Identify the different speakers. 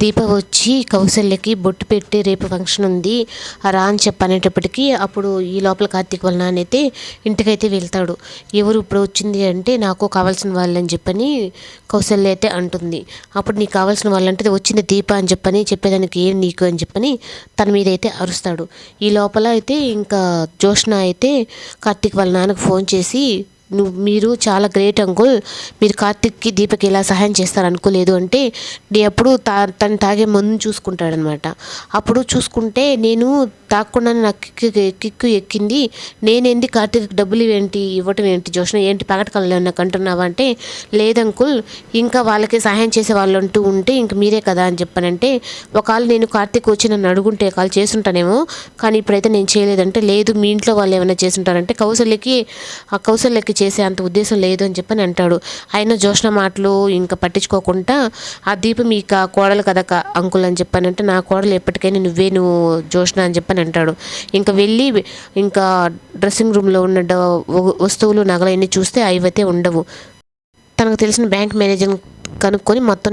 Speaker 1: దీప వచ్చి కౌశల్యకి బొట్టు పెట్టి రేపు ఫంక్షన్ ఉంది. రా అని చెప్పనేటప్పటికీ అప్పుడు ఈ లోపల కార్తీక్ వాళ్ళ నాన్న అయితే ఇంటికైతే వెళ్తాడు. ఎవరు ఇప్పుడు వచ్చింది అంటే నాకు కావాల్సిన వాళ్ళని చెప్పని కౌశల్య అయితే అంటుంది. అప్పుడు నీకు కావాల్సిన వాళ్ళంటే వచ్చింది దీప అని చెప్పని చెప్పేదానికి ఏం నీకు అని చెప్పని తన మీద అయితే అరుస్తాడు. ఈ లోపల అయితే ఇంకా జోష్న అయితే కార్తీక్ వాళ్ళ నాన్నకు ఫోన్ చేసి నువ్వు మీరు చాలా గ్రేట్ అంకుల్ మీరు కార్తిక్కి దీపకి ఎలా సహాయం చేస్తారు అనుకోలేదు అంటే నీ అప్పుడు తా తను తాగే మందు చూసుకుంటాడనమాట. అప్పుడు చూసుకుంటే నేను తాకుండా నాకు కిక్కు కిక్కు ఎక్కింది. నేనేంది కార్తీక్ డబ్బులు ఏంటి ఇవ్వటం ఏంటి జోషణ ఏంటి పగటకల్లో నాకు అంటున్నావా అంటే లేదంకుల్ ఇంకా వాళ్ళకి సహాయం చేసే వాళ్ళు అంటూ ఉంటే ఇంక మీరే కదా అని చెప్పానంటే ఒకవేళ నేను కార్తీక్ వచ్చి నన్ను అడుగుంటే కాల్ చేసుంటానేమో కానీ ఇప్పుడైతే నేను చేయలేదంటే లేదు మీ ఇంట్లో వాళ్ళు ఏమైనా చేసుంటారంటే కౌశల్యకి ఆ కౌశల్యకి చేసే అంత ఉద్దేశం లేదు అని చెప్పని అంటాడు. ఆయన జోష్ణ మాటలు ఇంకా పట్టించుకోకుండా ఆ దీపం ఇక కోడలు కదా క- అంకుల్ అని చెప్పానంటే నా కోడలు ఎప్పటికైనా నువ్వే నువ్వు జోష్ణ అని చెప్పని అంటాడు. ఇంకా వెళ్ళి ఇంకా డ్రెస్సింగ్ రూమ్లో ఉన్న డ- వస్తువులు నగలన్నీ చూస్తే అవి అయితే ఉండవు. తనకు తెలిసిన బ్యాంక్ మేనేజర్ కనుక్కొని మొత్తం